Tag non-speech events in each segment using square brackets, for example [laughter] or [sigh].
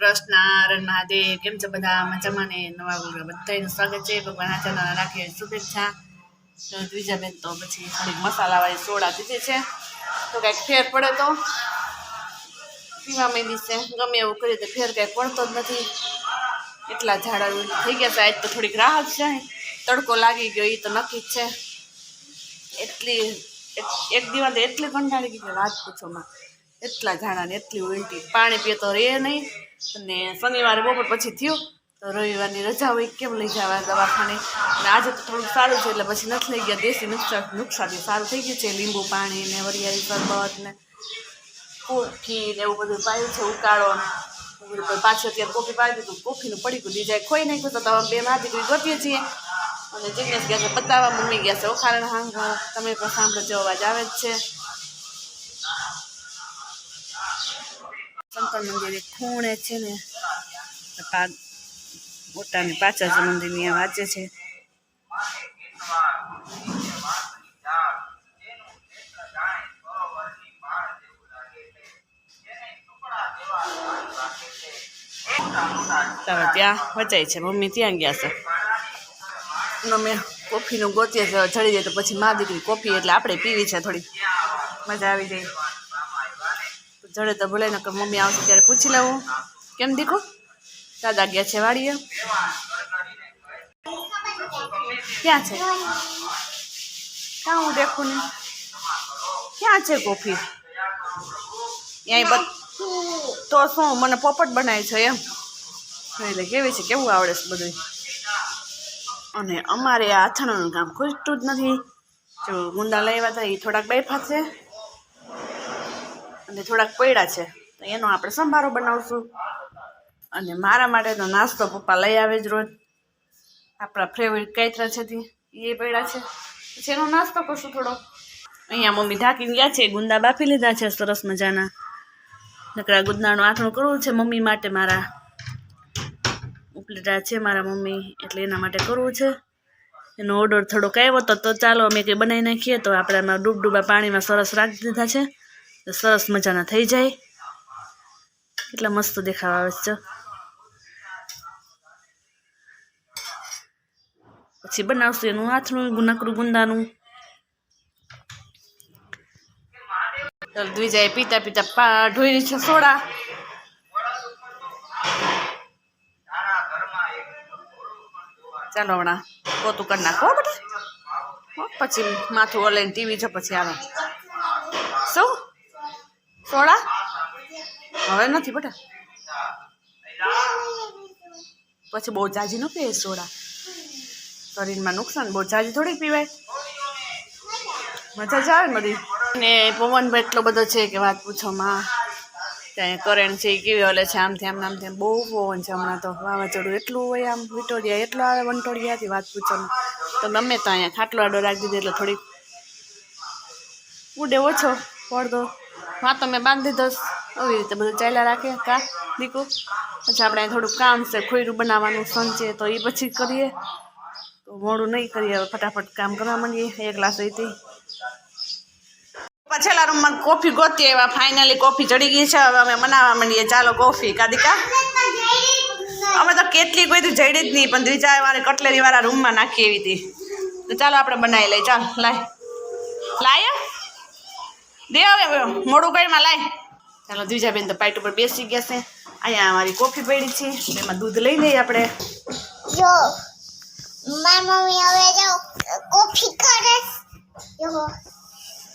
કૃષ્ણ રણ મહાદેવ, કેમ છો બધા? મજામાં ને? નવા ગુરુ બધાનું સ્વાગત છે. ભગવાન આચાર્ય રાખે શુભેચ્છા. તો ત્રીજા બેન તો પછી થોડીક મસાલાવાળી સોડા દીધી છે. તો કાંઈક ફેર પડે તો? પીવા માંડી છે. ગમે એવું કરીએ તો ફેર કાંઈ પડતો જ નથી. એટલા ઝાડા થઈ ગયા છે. આજ તો થોડીક રાહત છે. તડકો લાગી ગયો એ તો નક્કી જ છે. એટલી, એક- દિવસ એટલી કંટાળી ગઈ કે વાત પૂછોમાં. એટલા ઝાડા ને એટલી ઉલટી. પાણી પીએ તો રે નહીં. અને શનિવારે બપોર પછી થયું, તો રવિવારની રજા હોય કેમ લઈ જવા દવાખાને? અને આજે તો થોડુંક સારું છે, એટલે પછી નથી લઈ ગયા. દેશી નુકસાન નુકસાનથી સારું થઈ ગયું છે, લીંબુ પાણી ને વરિયાળી શરબત ને કોફી ને એવું બધું પાયું છે, ઉકાળો પાછું અત્યારે કોફી પાડી દીધું કોફીનું પડી ગયું જાય ખોઈ નાખ્યું તો તમે બે માં દીકરી ગોતીએ છીએ. અને જિગ્નેશ ગયા છે બતાવવા મમ્મી ગયા છે ઓખારણ હાંગ. તમે પણ સાંભળો અવાજ આવે જ છે. શંકર મંદિર એક ખૂણે છે ને પોતાની પાછળ છે મંદિરની આ વાંચે છે. હવે ત્યાં વચાય છે. મમ્મી ત્યાં ગયા છે. અમે કોફીનું ગોતીએ ચડી જાય તો પછી મા દીકરી કોફી એટલે આપણે પીવી છે થોડી. મજા આવી જાય. જડે તો ભલે ને મમ્મી આવશે ત્યારે પૂછી લેવું કેમ દીકુ? દાદા ગયા છે વાડીએ. ક્યાં છે? ક્યાં હું દેખું ને ક્યાં છે કોફી ક્યાંય તો શું, મને પોપટ બનાવી છે એમ. એટલે કેવી છે, કેવું આવડે છે બધું અને અમારે આ અથાણાનું કામ ખૂટતું જ નથી. જો ગુંદા લાવ્યા હતા એ થોડાક બેઠા છે. અને થોડાક પડ્યા છે. તો એનો આપણે સંભારો બનાવશું. અને મારા માટે તો નાસ્તો પપ્પા લઈ આવે જ રોજ. આપણા ફેવરિટ કાયતરા છે એ પડ્યા છે. પછી એનો નાસ્તો કરશું થોડો. અહીંયા મમ્મી ઢાંકીને ગયા છે, ગુંદા બાફી લીધા છે, સરસ મજાના. નકરા ગુંદાનું આથણું કરવું છે મમ્મી માટે મારા. ઉપલેટા છે મારા મમ્મી, એટલે એના માટે કરવું છે. એનો ઓર્ડર થોડોક આવ્યો હતો તો ચાલો અમે કંઈ બનાવી નાખીએ તો આપણે આમાં ડૂબ ડૂબા પાણીમાં સરસ રાખી દીધા છે. સરસ મજાના થઈ જાય. કેટલા મસ્ત દેખાવ આવે છે. પછી બનાવશું એનું હાથનું ગુનાકરું ગુંદાનું. દ્વિજાએ પીતા પીતા પા ઢોઈ છે સોડા. ચાલો હમણાં પોતું કરી નાખો પછી માથું ઓલાઈને ટીવી છે, પછી આવે સોડા? હવે નથી બેટા. પછી બહુ જાજી ન પીએ સોડા. શરીરમાં નુકસાન બહુ જાજી થોડી પીવાય. મજા જ આવે બધી. ને પવન ભાઈ એટલો બધો છે કે વાત પૂછોમાં ત્યાં કરેણ છે કેવી ઓલે છે, આમ આમથી આમ બહુ પવન છે હમણાં તો. વાવાઝોડું એટલું હોય આમ વિટોડિયા એટલો આવે વંટોડિયાથી વાત પૂછોમાં તો ગમે તો અહીંયા ખાટલો આડો રાખી દીધો એટલે થોડીક ઉડે ઓછો, પડદો. હા મેં બાંધી દીધો આવી રીતે બધું ચાલ્યા રાખે કા દીકુ? પછી આપણે થોડુંક કામ છે ખોયરું બનાવવાનું સંચે તો એ પછી કરીએ. તો મોડું નહીં કરીએ, હવે ફટાફટ કામ કરવા માંડીએ. એક ગ્લાસ હતી. છેલ્લા રૂમમાં કોફી ગોતી એવા ફાઇનલી કોફી ચડી ગઈ છે. હવે અમે બનાવવા માંડીએ. ચાલો કોફી. કાદિકા અમે તો કેટલી કોઈ જડી જ નહીં, પણ ત્રીજા વાળી કટલેરી વાળા રૂમમાં નાખી એવી હતી. તો ચાલો આપણે બનાવી લઈએ. ચાલ, લાય. લાય દે હવે મોડું કઈમાં લાય. ચાલો દ્વિજાબેન તો પાઇટ ઉપર બેસી ગયા છે. અહીંયા અમારી કોફી પડી છે એમાં દૂધ લઈ લઈએ આપણે. જો મારી મમ્મી હવે જો કોફી કરે. જો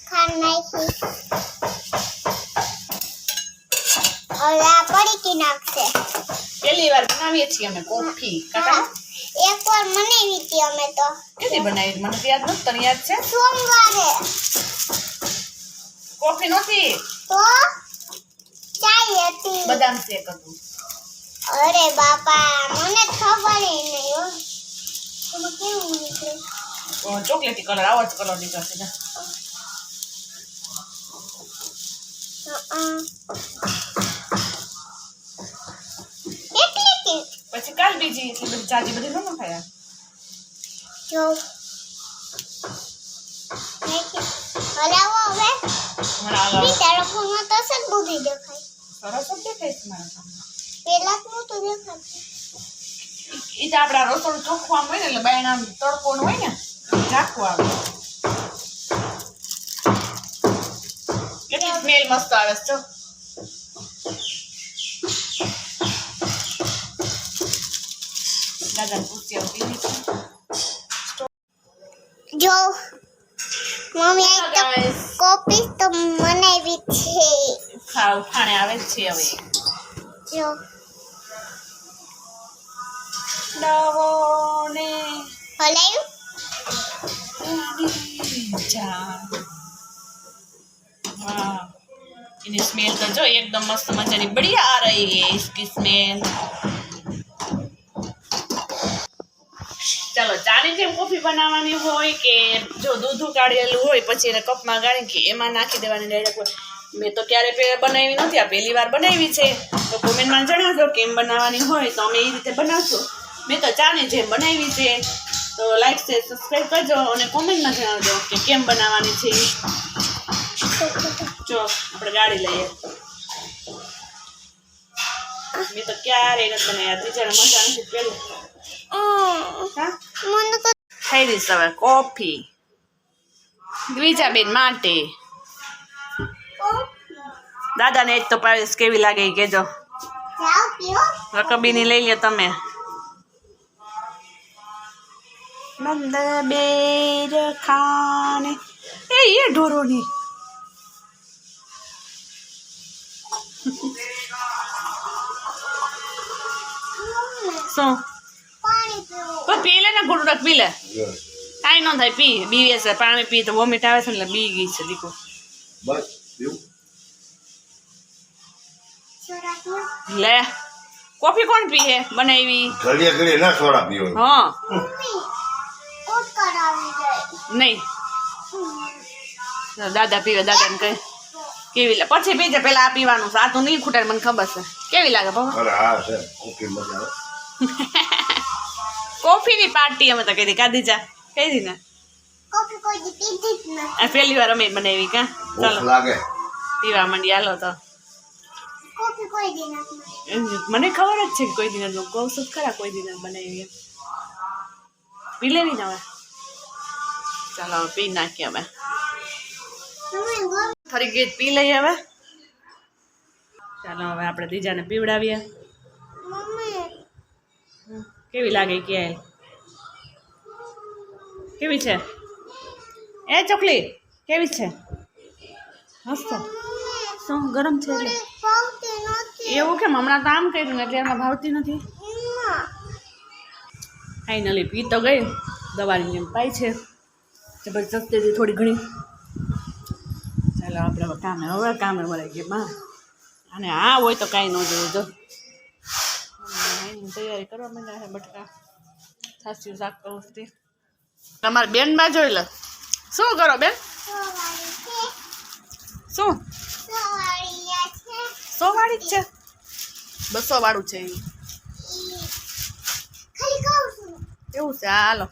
ખાંડ નાખી. હવે આ પડીકી નાખશે. પહેલી વાર બનાવીએ છીએ અમે કોફી. કાકા? એક વાર બનાવી હતી અમે તો. કેવી બનાવી? મને યાદ નથી તને યાદ છે? સોમવારે. કોફી નહોતી તો ચાય હતી બદામ શેક હતું અરે બાપા મને ખબર ય નહીં હો એમાં કેવું નીકળે ચોકલેટી કલર આવો જ કલર નીકળશે ને કેટલી કે પછી કાલ બીજી એટલી બધી જાજી બધી ન ખાયા જો હલાવો હવે હમણાં તો સદ બુદ્ધિ દેખાય. સરસ જ દેખાય છે મારા સામે. પેલા તો નહોતું દેખાતું. એ તો આપણા રસોડું ચોખ્ખું આમ હોય ને એટલે બાયણા તડકો ને હોય ને ઝાખું આવે. કેટલી સ્મેલ મસ્ત આવે છે દાદા પૂછી આવતી જો મમ્મી આ તો Guys, કોપી તો બનાવી છે ખાવ ખાણે આવે જ છે હવે જો નવો ને હલાયું જાન વાહ એની સ્મેલ તો જો એકદમ મસ્ત મજાની બઢિયા આ રહી है इसकी स्मेल ચાલો જેમ કોફી બનાવવાની હોય કે જો દૂધ કાઢેલું હોય, પછી એને કપમાં ગાળી કે એમાં નાખી દેવાની ડાયરેક્ટ મેં તો ક્યારે બનાવી નથી, આ પહેલી વાર બનાવી છે. તો કોમેન્ટમાં જણાવજો કેમ બનાવવાની હોય, તો અમે એ રીતે બનાવશું. મેં તો ચાની જેમ બનાવી છે. તો લાઈક છે સબસ્ક્રાઈબ કરજો અને કોમેન્ટમાં જણાવજો કે કેમ બનાવવાની છે. જો, આપણે ગાડી લઈએ. મેં તો ક્યારે નથી બનાવ્યા. ત્રીજા મજા નથી પેલું થઈ રહીશ હવે કોફી દ્વિજાબેન માટે દાદાને એક તો પાડીશ કેવી લાગે કેજો કહેજો. રકબીની લઈ લે તમે. નંદ બેર ખાને. એ એ ઢોરોની. [laughs] શું? પાણી પી લે ને ઘૂંટડક પી લે કાંઈ ન થાય પી બીવે છે પાણી પી તો વોમિટ આવે છે ને એટલે બી ગઈ છે દીકો બસ લે કોફી કોણ પીએ બનાવી? ઘડીએ ઘડીએ ના સોડા પીવો હા. નહીં. દાદા પીવે દાદાને કહે. કેવી લાગે પછી પીજે પેલા આ પીવાનું આ તો નહીં ખૂટે મને ખબર છે. કેવી લાગે બાબા હા છે. કોફી મજા આવે. [laughs] કોફીની પાર્ટી અમે તો કીધી કાઢી જા. કહી દી ને. કોફી કોઈ પીધી જ નથી. આ પહેલી વાર અમે બનાવી કા? ચાલો. લાગે. પીવા માંડી હાલો તો. કોફી કોઈ દી નથી. મને ખબર જ છે કે કોઈ દિન કહું છું ખરા કોઈ દિન બનાવી પી લેવી ને હવે. ચાલો હવે પી નાખીએ હવે. ફરી ગીત પી લઈએ હવે. ચાલો હવે આપણે ત્રીજાને પીવડાવીએ. મમ્મી. કેવી લાગે કે? કેવી છે? એ ચોકલી કેવી છે? મસ્ત. શું ગરમ છે એટલે? એવું કેમ? હમણાં તો આમ કર્યું ને એટલે એમાં ભાવતી નથી. ફાઇનલી પી તો ગઈ. દવાની જેમ પાય છે. જબરજસ્તીથી થોડી ઘણી. ચાલો, આપણે કામે, હવે કામે મળે કે બા. અને આ હોય તો કાંઈ ન જોયું જો. તૈયારી કરવા માંડ્યા છે બટકા સાસુ શાક કરું છું. તમારી બેન બા જોઈ લે. શું કરો બેન? શું? સો વાળી જ છે. બસો વાળું છે ઈ. ઈ ખાલી કહું છું એવું છે હાલો.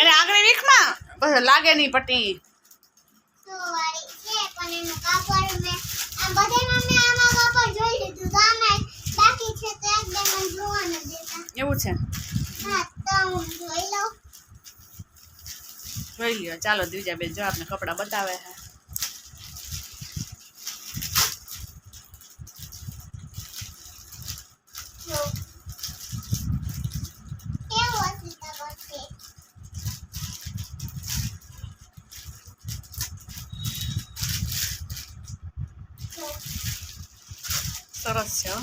એને આગળ વીખમાં? પછી લાગે નહીં પટ્ટી સવારી છે પણ એનું કાપડ મેં આ બધામાં મેં આમાં કાપડ જોઈ લીધું તો આમાં બાકી છે તો એક બે મને જોવા ન દેતા છે ચાલો દ્વિજા બેન જો આપને કપડાં બતાવે છે. કેવો સરસ છે હો.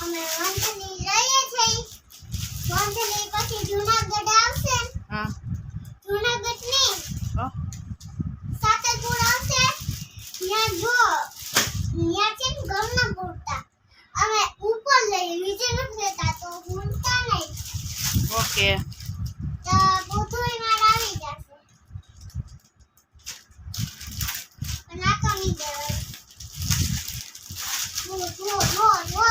અમે વંથલી રહીએ છીએ વંથલી પછી જુનાગઢ આવશે? હા. જૂનાગઢ નહીં હો. સાતલપુર આવશે? ત્યાં જો ત્યાં છે ને ઘરના પૂરતા અમે ઉપર લઈ નીચે નથી લેતા તો ભૂલતા નહીં. ઓકે. તો બધું એમાં આવી જશે. પણ આ તો નહીં દેવાય જો જો જો જો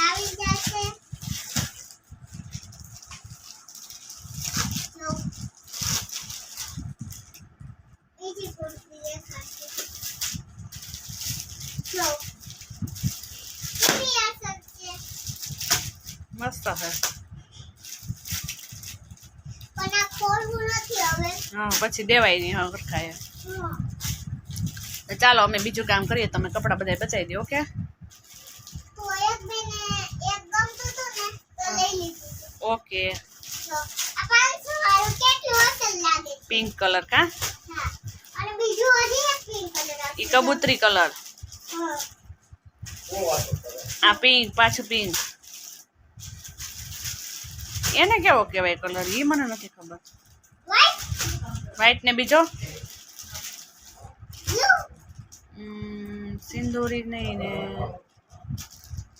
આવી જશે જો છે પણ આ ખોલવું નથી હવે. હા પછી દેવાય નહીં હા ખાય ચાલો અમે બીજું કામ કરીએ તમે કપડાં બધા બચાવી દો ઓકે. ઓકે. છે? પિંક કલર કા? હા. અને બીજું હજી એક પિંક કલર એ કબૂતરી કલર. આ પિંક પાછું પિંક. એને કેવો કહેવાય કલર એ મને નથી ખબર. વ્હાઈટ ને બીજો? સિંદૂરી નહીં ને.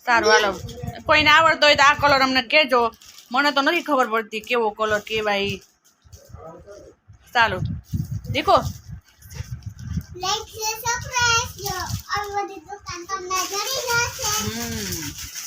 સારું હાલો. કોઈને આવડતો હોય તો આ કલર અમને કહેજો. મને તો નથી ખબર પડતી કેવો કલર કેવાય ચાલો. દેખો લાઈક હમ.